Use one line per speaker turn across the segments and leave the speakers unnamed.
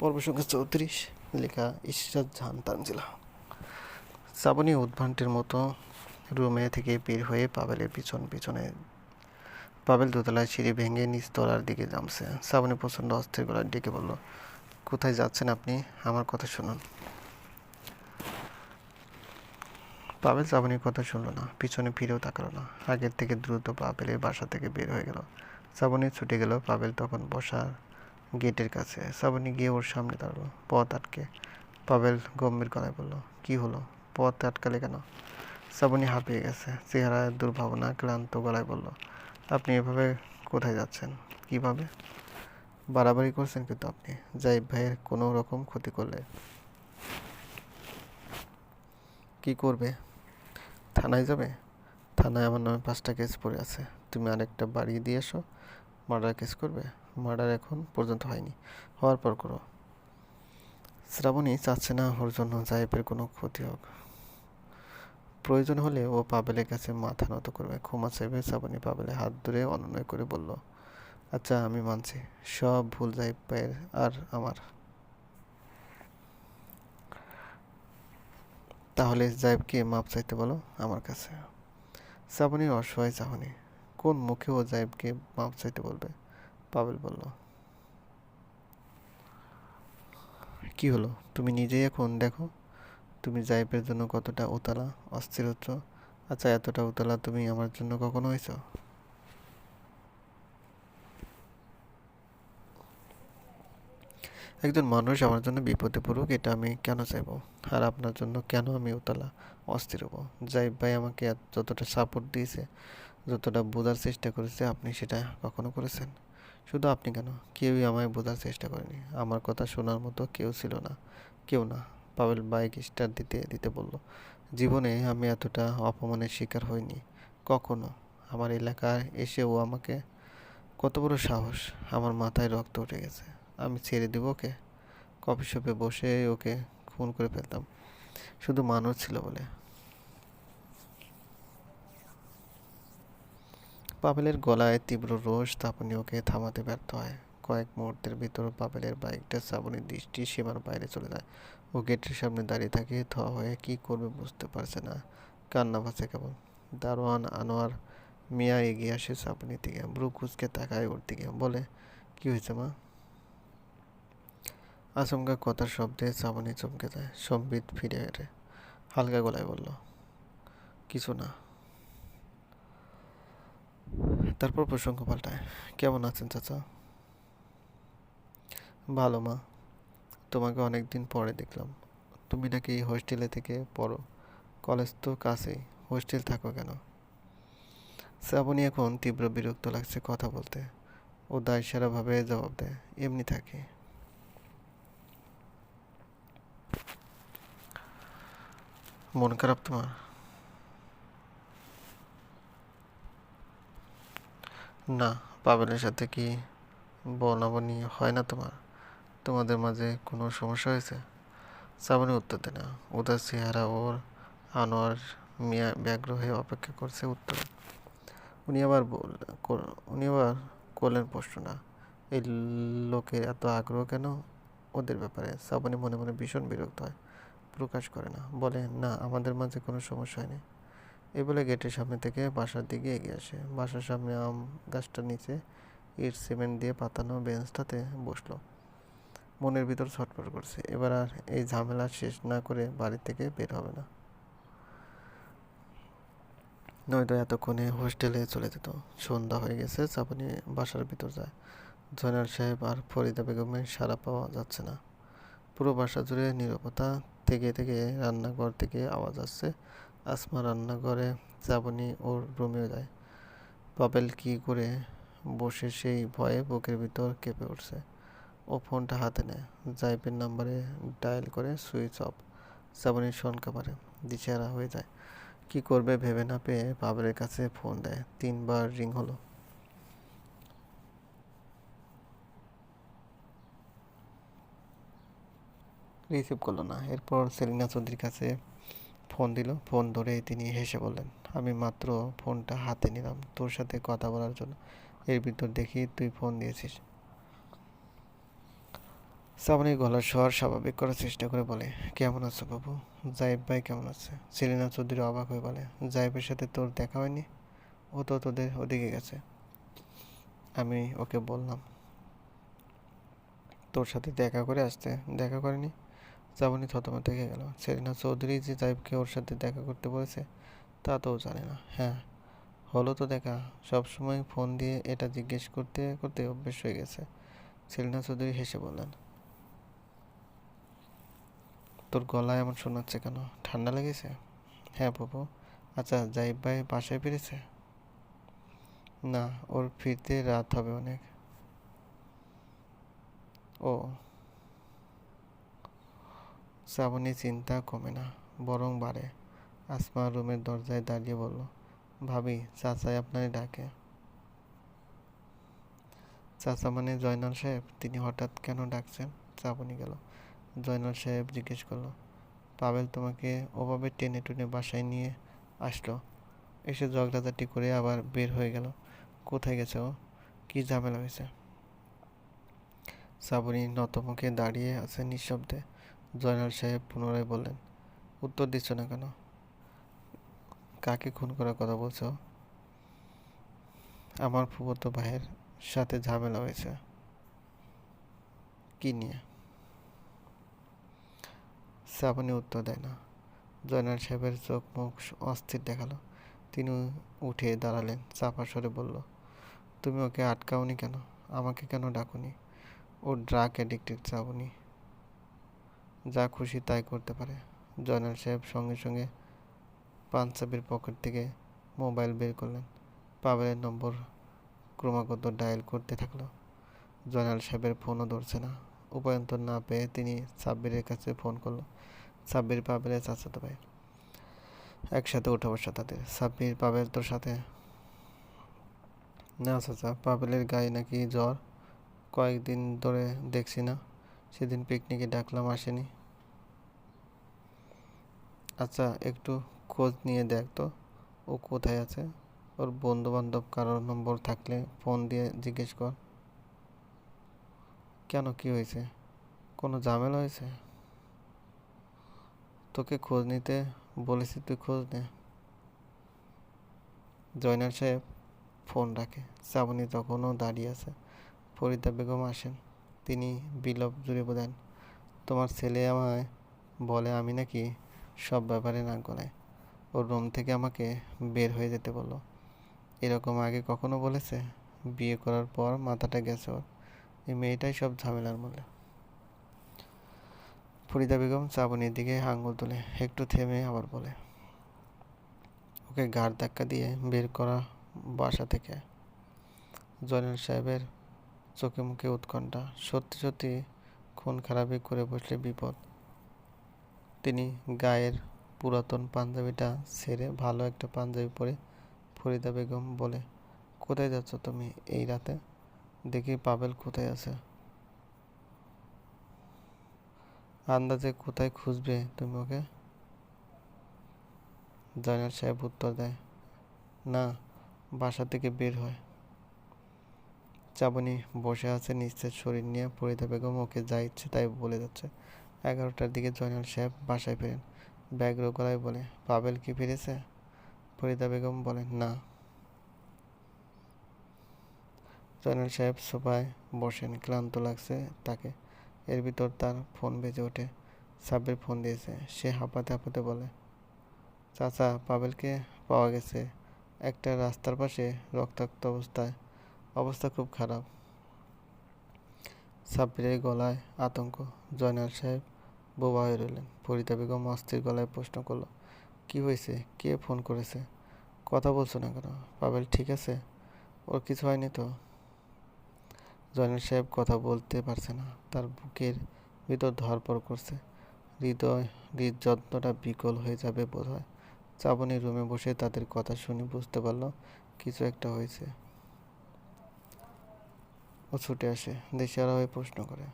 পর্ব সংখ্যা চৌত্রিশ, লেখা ঈশ্বর জাহান তানজিলা। উদ্ভান্তের মতো রুমে থেকে বের হয়ে পাবেলের পিছন পিছনে, পাবেল দোতলায় সিঁড়ি ভেঙে নিচতলার দিকে নামছে। শ্রাবণী প্রচণ্ড অস্থির গলায় ডেকে বলল, কোথায় যাচ্ছেন আপনি? আমার কথা শুনুন। পাবেল শ্রাবণীর কথা শুনলো না, পিছনে ফিরেও তাকালো না। আগের থেকে দ্রুত পাবেলের বাসা থেকে বের হয়ে গেল। শ্রাবণী ছুটে গেল পাবেল তখন বসার গেটের কাছে। শ্রাবণী গিয়ে ওর সামনে দাঁড়াল, পথ আটকে। পাবেল গম্ভীর গলায় বলল, কি হলো? পথ আটকালে কেন? শ্রাবণী হাঁপিয়ে গেছে চেহারায় দুর্ভাবনা ক্লান্ত গলায় বলল, আপনি এভাবে কোথায় যাচ্ছেন? কীভাবে? বাড়াবাড়ি করছেন কিন্তু আপনি। জাইব ভাইয়ের কোনো রকম ক্ষতি করলে কি করবে? থানায় যাবে? থানায় আমার নামে পাঁচটা কেস পড়ে আছে। তুমি আরেকটা বাড়িয়ে দিয়ে এসো। মার্ডার কেস করবে? মার্ডার এখন পর্যন্ত হয়নি। হওয়ার পর করো। শ্রাবণী চাচ্ছে না ওর জন্য জাইবের কোনো ক্ষতি হোক। প্রয়োজন হলে ও পাবেলের কাছে মাথা নত করবে। ক্ষমা চাইবে শ্রাবণী। পাবেলে হাত ধরে অনুনয় করে বলল আচ্ছা আমি মানছি। সব ভুল জাইব ভাইয়ের আর আমার। তাহলে জাইবকে মাপ চাইতে বলো আমার কাছে। শ্রাবণীর অসহায় চাহনি। কোন মুখে ও জাইবকে মাপ চাইতে বলবে? পাবেল বলল। কি হলো? তুমি নিজেই এখন দেখো। তুমি জাইবের জন্য কতটা উতলা, অস্থির হচ্ছ। আচ্ছা এতটা উতলা তুমি আমার জন্য কখনো হয়েছ একজন মানুষ আমার জন্য বিপদে পড়ুক, এটা আমি কেন চাইব? আর আপনার জন্য কেন আমি উতলা, অস্থির হব? জাইব ভাই আমাকে যতটা সাপোর্ট দিয়েছে যতটা বোঝার চেষ্টা করেছে আপনি সেটা কখনো করেছেন? শুধু আপনি কেন? কেউই আমায় বোঝার চেষ্টা করেনি। আমার কথা শোনার মতো কেউ ছিল না। কেউ না। পাবেল বাইক স্টার্ট দিতে দিতে বলল, জীবনে আমি এতটা অপমানের শিকার হইনি। কখনো। আমার এলাকায় এসে ও আমাকে কত বড় সাহস। আমার মাথায় রক্ত উঠে গেছে। আমি ছেড়ে দেবো ওকে? কফি শপে বসে ওকে খুন করে ফেলতাম। শুধু মানুষ ছিল বলে। পাবেলের গলায় তীব্র রোষ তাপনি ওকে থামাতে ব্যর্থ হয়। কয়েক মুহূর্তের ভিতর পাবেলের বাইকটা শ্রাবণীর দৃষ্টি সীমার বাইরে চলে যায়। ও গেটের সামনে দাঁড়িয়ে থাকে থ হয়ে কি করবে বুঝতে পারছে না। কান্না ভাসে কেবল। দারোয়ান, আনোয়ার, মিয়া এগিয়ে আসে শ্রাবণীর দিকে। ব্রু কুচকে তাকায় ওর দিকে। বলে, কি হয়েছে মা? আচমকা কথার শব্দে শ্রাবণী চমকে যায়। সম্বিত ফিরে হালকা গলায় বলল, কিছু না। তারপর প্রসঙ্গ পাল্টায়। কেমন আছেন চাচা? ভালো মা। তোমাকে অনেক দিন পরে দেখলাম। তুমি নাকি এই হোস্টেলে থেকে পড়ো। কলেজ তো কাছেই। হোস্টেল থাকো কেন? শ্রাবণী এখন তীব্র বিরক্ত লাগছে কথা বলতে। ও দায়সারাভাবে জবাব দেয়, এমনি থাকে। মন খারাপ তোমার? না, পাবেলের সাথে কি বনাবনি হয় না তোমার? তোমাদের মাঝে কোনো সমস্যা হয়েছে? শ্রাবণী উত্তর দেয় না। উদাস চেহারা ওর আনোয়ার মিয়া ব্যগ্র হয়ে অপেক্ষা করছে উত্তর। উনি আবার বল উনি আবার করলেন প্রশ্ন না। এই লোকের এত আগ্রহ কেন? ওদের ব্যাপারে শ্রাবণী মনে মনে ভীষণ বিরক্ত হয়। প্রকাশ করে না। বলে, না, আমাদের মাঝে কোনো সমস্যা হয়নি। এই বলে গেটের সামনে থেকে বাসার দিকে এগিয়ে আসে। বাসার সামনে আম গাছটার নিচে ইট, সিমেন্ট দিয়ে পাতানো বেঞ্চটাতে বসল। মনের ভিতর ছটফট করছে। এবার আর এই ঝামেলা শেষ না করে বাড়ি থেকে বের হবে না। নয়তো এতক্ষণে হোস্টেলে চলে যেত। সন্ধ্যা হয়ে গেছে চাপানি বাসার ভিতর যায়। জয়নাল সাহেব আর ফরিদা বেগমের সাড়া পাওয়া যাচ্ছে না। পুরো বাসা জুড়ে নীরবতা থেকে থেকে রান্নাঘর থেকে আওয়াজ আসছে। আসমা রান্নাঘরে শ্রাবণী ওর রুমেও যায়। পাবেল কি করে বসে সেই ভয়ে বুকের ভিতর কেঁপে উঠছে। ও ফোনটা হাতে নেয়, জাইপের নাম্বারে ডায়াল করে সুইচ অফ। শ্রাবণীর শনকা মারে, দিশেহারা হয়ে যায়। কি করবে ভেবে না পেয়ে পাবেলের কাছে ফোন দেয়, তিনবার রিং হলো। রিসিভ করল না, এরপর সেলিনা চৌধুরীর কাছে ফোন দিল, ফোন ধরেই তিনি হেসে বললেন, আমি মাত্র ফোনটা হাতে নিলাম, তোর সাথে কথা বলার জন্য। এর ভিতর দেখি তুই ফোন দিয়েছিস। শ্রাবণীর গলার স্বর স্বাভাবিক করার চেষ্টা করে বলে, কেমন আছো বাবু? জাইব ভাই কেমন আছে? সেলিনা চৌধুরী অবাক হয়ে বলে জাইবের সাথে তোর দেখা হয়নি? ও তো তোদের ওদিকে গেছে। আমি ওকে বললাম, তোর সাথে দেখা করে আসতে, দেখা করেনি? শ্রাবণী থতমত থেকে গেল। সেলিনা চৌধুরী যে জাইবকে ওর সাথে দেখা করতে বলেছে, তা তো জানে না। হ্যাঁ হলো তো দেখা। সবসময় ফোন দিয়ে এটা জিজ্ঞেস করতে করতে অভ্যেস হয়ে গেছে। সেলিনা চৌধুরী হেসে বললেন, তোর গলায় এমন শোনাচ্ছে কেন? ঠান্ডা লেগেছে? হ্যাঁ বাবু। আচ্ছা জাইব ভাই বাসায় ফিরেছে? না, ওর ফিরতে রাত হবে অনেক। ও শ্রাবণী চিন্তা কমে না, বরং বাড়ে। আসমা রুমের দরজায় দাঁড়িয়ে বলল, ভাবি, চাচাই আপনারে ডাকে। চাচা মানে জয়নাল সাহেব? তিনি হঠাৎ কেন ডাকছেন? শ্রাবণী গেল। জয়নাল সাহেব জিজ্ঞেস করল, পাবেল তোমাকে ওভাবে টেনে টুনে বাসায় নিয়ে আসলো? এসে ঝগড়াঝাটি করে আবার বের হয়ে গেল। কোথায় গেছে ও? কী ঝামেলা হয়েছে? শ্রাবণী নতমুখে দাঁড়িয়ে আছে নিঃশব্দে। জয়নাল সাহেব পুনরায় বললেন, উত্তর দিচ্ছ না কেন? কাকে খুন করার কথা বলছো? আমার ফুফতো ভাইয়ের সাথে ঝামেলা হয়েছে। কি নিয়ে? শ্রাবণী উত্তর দেয় না। জয়নাল সাহেবের চোখ মুখ অস্থির দেখাল। তিনি উঠে দাঁড়ালেন, চাপা স্বরে বলল, তুমি ওকে আটকাওনি কেন? আমাকে কেন ডাকুনি? ও ড্রাগ অ্যাডিক্টেড শ্রাবণী যা খুশি তাই করতে পারে। জয়নাল সাহেব সঙ্গে সঙ্গে পাঞ্জাবির পকেট থেকে মোবাইল বের করলেন। পাবেলের নম্বর ক্রমাগত ডায়াল করতে থাকল। জয়নাল সাহেবের ফোনও ধরছে না। উপায়ন্তর না পেয়ে তিনি সাব্বিরের কাছে ফোন করল, সাব্বির পাবেলের চাচাতো ভাই। একসাথে উঠে বসা তাদের। সাব্বির পাবেল তোর সাথে। না চাচা, পাবেলের গায়ে নাকি জ্বর? কয়েকদিন ধরে দেখছি না। সেদিন পিকনিকে ডাকলাম, আসেনি। আচ্ছা একটু খোঁজ নিয়ে দেখ তো, ও কোথায় আছে? ওর বন্ধু বান্ধব কারোর নম্বর থাকলে ফোন দিয়ে জিজ্ঞেস কর। কেন, কি হয়েছে? কোনো ঝামেলা হয়েছে? তোকে খোঁজ নিতে বলেছি, তুই খোঁজ নে। জয়নাল সাহেব ফোন রাখে। শ্রাবণী তখনও দাঁড়িয়ে আছে। ফরিদা বেগম আসেন। তিনি বিলপ জুড়ে দেন তোমার ছেলে আমায় বলে আমি নাকি সব ব্যাপারে নাক গলায়। ওর রুম থেকে আমাকে বের হয়ে যেতে বলল। এরকম আগে কখনো বলেছে? বিয়ে করার পর মাথাটা গেছে ওর। এই মেয়েটাই সব ঝামেলার মূলে। ফরিদা বেগম চাবনির দিকে আঙুল তোলে একটু থেমে আবার বলে, ওকে ঘাড় ধাক্কা দিয়ে বের করা বাসা থেকে। জয়নাল সাহেবের চোখে মুখে উৎকণ্ঠা। সত্যি সত্যি খুন খারাপি করে বসলে বিপদ। তিনি গায়ের পুরাতন পাঞ্জাবিটা ছেড়ে ভালো একটা পাঞ্জাবি পরে ফরিদা বেগম বলে, কোথায় যাচ্ছ তুমি এই রাতে? দেখি পাবেল কোথায় আছে। আন্দাজে কোথায় খুঁজবে তুমি ওকে? জয়নাল সাহেব উত্তর দেয়, না, বাসা থেকে বের হয়। চাবনি বসে আছে নিশ্চয় শরীর নিয়ে ফরিদা বেগম ওকে যা ইচ্ছে তাই বলে যাচ্ছে। এগারোটার দিকে জয়নাল সাহেব বাসায় ফেরেন। ব্যাগ্র গলায় বলে, পাবেল কি ফিরেছে? ফরিদা বেগম বলেন না। জয়নাল সাহেব সোফায় বসেন, ক্লান্ত লাগছে তাকে। এর ভিতর তার ফোন বেজে ওঠে, সাব্বির ফোন দিয়েছে। সে হাঁপাতে হাঁপাতে বলে, চাচা, পাবেলকে পাওয়া গেছে। একটা রাস্তার পাশে রক্তাক্ত অবস্থায় অবস্থা খুব খারাপ। সাব্বিরের গলায় আতঙ্ক। জয়নাল সাহেব বোবা হয়ে রইলেন। ফরিদা বেগম অস্থির গলায় প্রশ্ন করল, কি হয়েছে? কে ফোন করেছে? কথা বলছো না কেন? পাবেল ঠিক আছে? ওর কিছু হয়নি তো? জয়নাল সাহেব কথা বলতে পারছে না। তার বুকের ভিতর ধরপড় করছে। হৃদয় হৃদযত্নটা বিকল হয়ে যাবে বোধ হয় চাবনি রুমে বসে তাদের কথা শুনে বুঝতে পারল, কিছু একটা হয়েছে। ও ছুটে আসে, দেশিয়ারা হয়ে প্রশ্ন করে,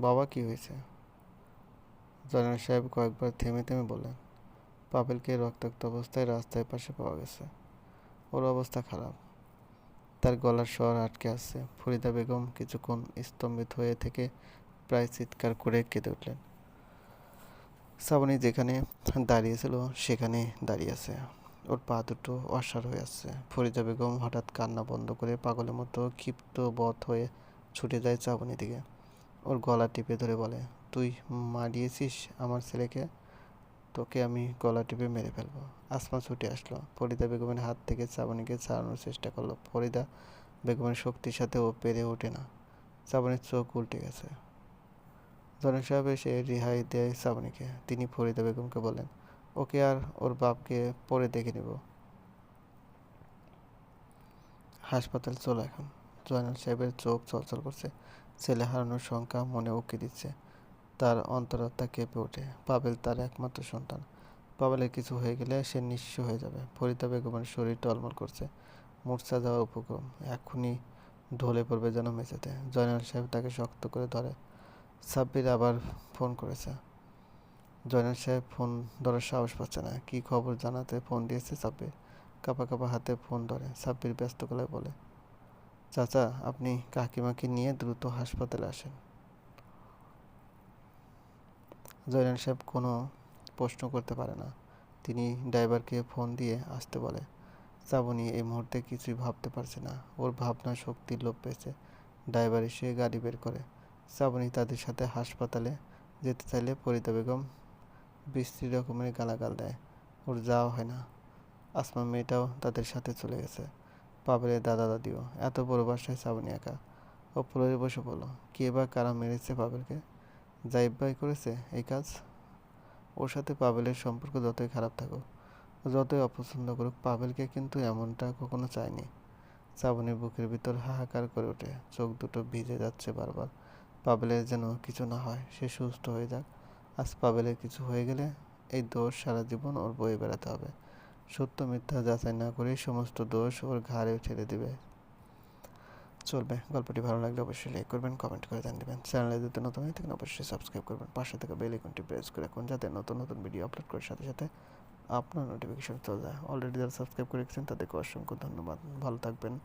বাবা, কি হয়েছে? জয়নাল সাহেব কয়েকবার থেমে থেমে বললেন পাবেলকে রক্তাক্ত অবস্থায় রাস্তায় পাশে পাওয়া গেছে। ওর অবস্থা খারাপ। তার গলার স্বর আটকে আসছে ফরিদা বেগম কিছুক্ষণ স্তম্ভিত হয়ে থেকে প্রায় চিৎকার করে কেঁদে উঠলেন। শ্রাবণী যেখানে দাঁড়িয়েছিল সেখানে দাঁড়িয়ে আছে। ওর পা দুটো অসাড় হয়ে আসছে ফরিদা বেগম হঠাৎ কান্না বন্ধ করে পাগলের মতো ক্ষিপ্ত বধ হয়ে ছুটে যায় শ্রাবণীর দিকে। ওর গলা টিপে ধরে বলে, তুই মারিয়েছিস আমার ছেলেকে? তোকে আমি গলা টিপে মেরে ফেলব। আসমা ছুটে আসলো। ফরিদা বেগমের হাত থেকে শ্রাবণীকে ছাড়ানোর চেষ্টা করল। ফরিদা বেগমের শক্তির সাথে ও পেরে ওঠে না। চাবনির চোখ উল্টে গেছে। জনক সাহেব এসে রিহাই দেয় শ্রাবণীকে তিনি ফরিদা বেগমকে বলেন ওকে আর ওর বাপকে পরে দেখে নেব। হাসপাতাল চলো এখন। জয়নাল সাহেবের চোখ চলচল করছে। ছেলে হারানোর শঙ্কা মনে উকি দিচ্ছে। তার অন্তরাত্মা কেঁপে ওঠে। পাবেল তার একমাত্র সন্তান। পাবেলের কিছু হয়ে গেলে সে নিঃস্ব হয়ে যাবে। ফরিদা বেগমের শরীর টলমল করছে। মূর্ছা যাওয়ার উপক্রম। এখনই ঢলে পড়বে যেন মেঝেতে। জয়নাল সাহেব তাকে শক্ত করে ধরে। সাব্বির আবার ফোন করেছে। জয়নাল সাহেব ফোন ধরার সাহস পাচ্ছে না। কি খবর জানাতে ফোন দিয়েছে সাব্বির? কাপা কাপা হাতে ফোন ধরে। সাব্বির ব্যস্ত গলায় বলে, চাচা, আপনি কাকিমাকে নিয়ে দ্রুত হাসপাতালে আসেন। জয়নাল সাহেব কোনো প্রশ্ন করতে পারে না। তিনি ড্রাইভারকে ফোন দিয়ে আসতে বলে শ্রাবণী এই মুহূর্তে কিছুই ভাবতে পারছে না। ওর ভাবনা শক্তির লোপ পেয়েছে। ড্রাইভার এসে গাড়ি বের করে। শ্রাবণী তাদের সাথে হাসপাতালে যেতে চাইলে ফরিদা বেগম বিশ্রী রকমের গালাগাল দেয়। ওর যাওয়া হয় না। আসমা মেয়েটাও তাদের সাথে চলে গেছে। পাবেলের দাদা দাদিও। এত বড় বাসায় শ্রাবণী একা। ও ফ্লোরে বসে পড়ল। কে বা কারা মেরেছে পাবেলকে জাইব করেছে এই কাজ? ওর সাথে পাবেলের সম্পর্ক যতই খারাপ থাকুক, যতই অপছন্দ করুক পাবেলকে কিন্তু এমনটা কখনো চায়নি। শ্রাবণীর বুকের ভিতর হাহাকার করে ওঠে। চোখ দুটো ভিজে যাচ্ছে বারবার। পাবেলের যেন কিছু না হয়, সে সুস্থ হয়ে যাক। আজ পাবেলের কিছু হয়ে গেলে এই দোষ সারা জীবন ওর বয়ে বেড়াতে হবে। সত্য মিথ্যা যাচাই না করে সমস্ত দোষ ওর ঘাড়ে ঠেলে দেবে। চলবে। গল্পটি ভালো লাগলে অবশ্যই লাইক করবেন কমেন্ট করে জানিয়ে দেবেন। চ্যানেলে যদি নতুন হয়ে থাকেন, অবশ্যই সাবস্ক্রাইব করবেন। পাশে থেকে বেল আইকনটি প্রেস করে রাখুন যাতে নতুন নতুন ভিডিও আপলোড করার সাথে সাথে আপনার নোটিফিকেশন চলে যায়। অলরেডি যারা সাবস্ক্রাইব করে রেখেছেন তাদেরকে অসংখ্য ধন্যবাদ। ভালো থাকবেন।